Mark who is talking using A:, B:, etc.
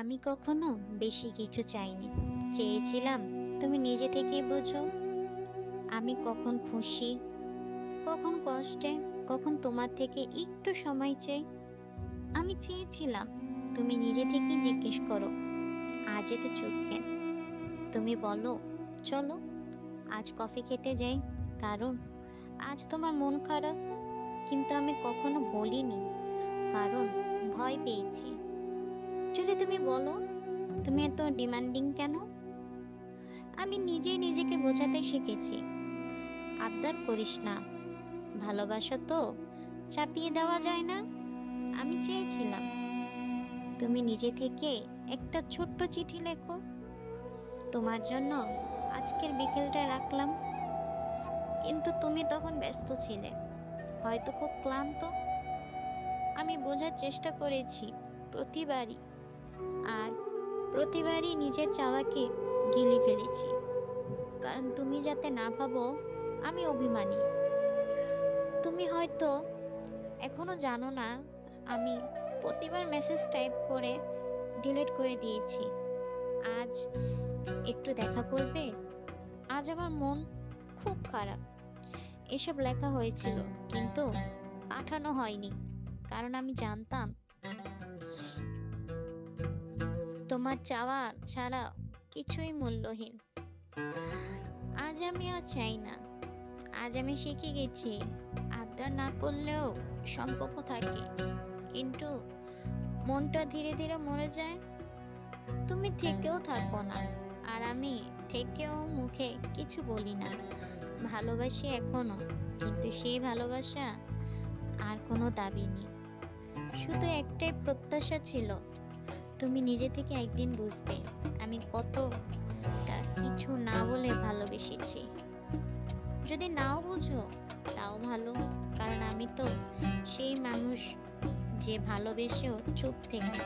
A: আমি কখনো বেশি কিছু চাইনি। চেয়েছিলাম, তুমি নিজে থেকেই বোঝো। আমি কখন খুশি, কখন কষ্টে, কখন তোমার থেকে একটু সময় চাই। আমি চেয়েছিলাম, তুমি নিজে থেকেই জিজ্ঞেস করো, আজ এত চুপ কেন? তুমি বলো, চলো, আজ কফি খেতে যাই, কারণ আজ তোমার মন খারাপ। কিন্তু আমি কখনো বলিনি, কারণ ভয় পেয়েছি। যদি তুমি বলো, তুমি এত ডিমান্ডিং কেন? আমি নিজেই নিজেকে বোঝাতে শিখেছি। আবদার করিস না। ভালোবাসা তো চাপিয়ে দেওয়া যায় না। আমি চেয়েছিলাম। তুমি নিজে থেকে একটা ছোট্ট চিঠি লেখো। তোমার জন্য আজকের বিকেলটা রাখলাম। কিন্তু তুমি তখন ব্যস্ত ছিলে। হয়তো খুব ক্লান্ত। আমি বোঝার চেষ্টা করেছি প্রতিবারই। আর প্রতিবারই নিজের চাওয়াকে গিলে ফেলেছি। কারণ তুমি যাতে না ভাবো, আমি অভিমানী। তুমি হয়তো এখনও জানো না, আমি প্রতিবার মেসেজ টাইপ করে ডিলিট করে দিয়েছি। আজ একটু দেখা করবে? আজ আমার মন খুব খারাপ। এসব লেখা হয়েছিল, কিন্তু পাঠানো হয়নি, কারণ আমি জানতাম তোমার চাওয়া ছাড়া কিছুই মূল্যহীন। আজ আমি আর চাই না। আজ আমি শিখে গেছি, আবদার না করলেও সম্পর্ক থাকে। কিন্তু মনটা ধীরে ধীরে মরে যায়। তুমি থেকেও থাকো না, আর আমি থেকেও মুখে কিছু বলি না। ভালোবাসি এখনও, কিন্তু সেই ভালোবাসা আর কোনো দাবি নেই। শুধু একটাই প্রত্যাশা ছিল তুমি নিজে থেকে একদিন বুঝবে আমি কতটা কিছু না বলে ভালোবেসেছি। যদি নাও বুঝো, তাও ভালো, কারণ আমি তো সেই মানুষ যে ভালোবেসেও চুপ থেকে